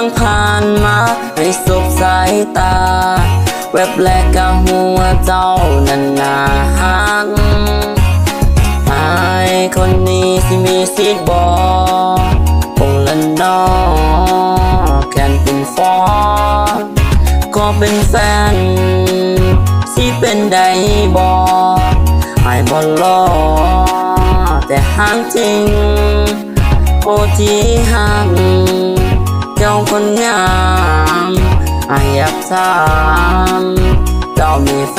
ยังผ่านมาให้สบสายตา แวบแรกก็หัวเจ้านันนาหักอายคนนี้สิมีสิทธิ์บอกคงละนอแค่นเป็นฟอก็เป็นแฟน สิเป็นได้บอกอายบอลลอแต่หางจริงโอที่หัก เจ้าคนงามอายอยากถามเจ้ามีแฟ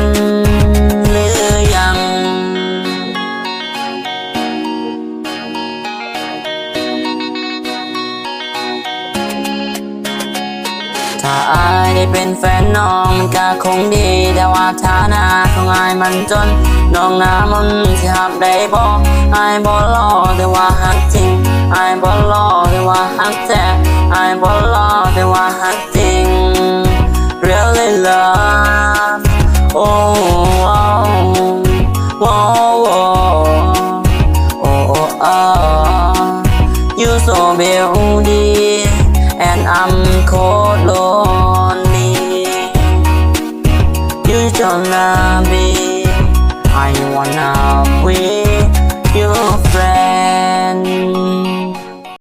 นหรือยัง ถ้าอายได้เป็นแฟนน้องมันก็คงดี แต่ว่าฐานะของอายมันจน น้องหน้ามันสิหับได้บ่อายบ่รอแต่ว่าหักจริงอายบ่รอแต่ว่า love oh oh oh oh oh oh oh. you so beauty and I'm cold lonely you don't love me. I wanna be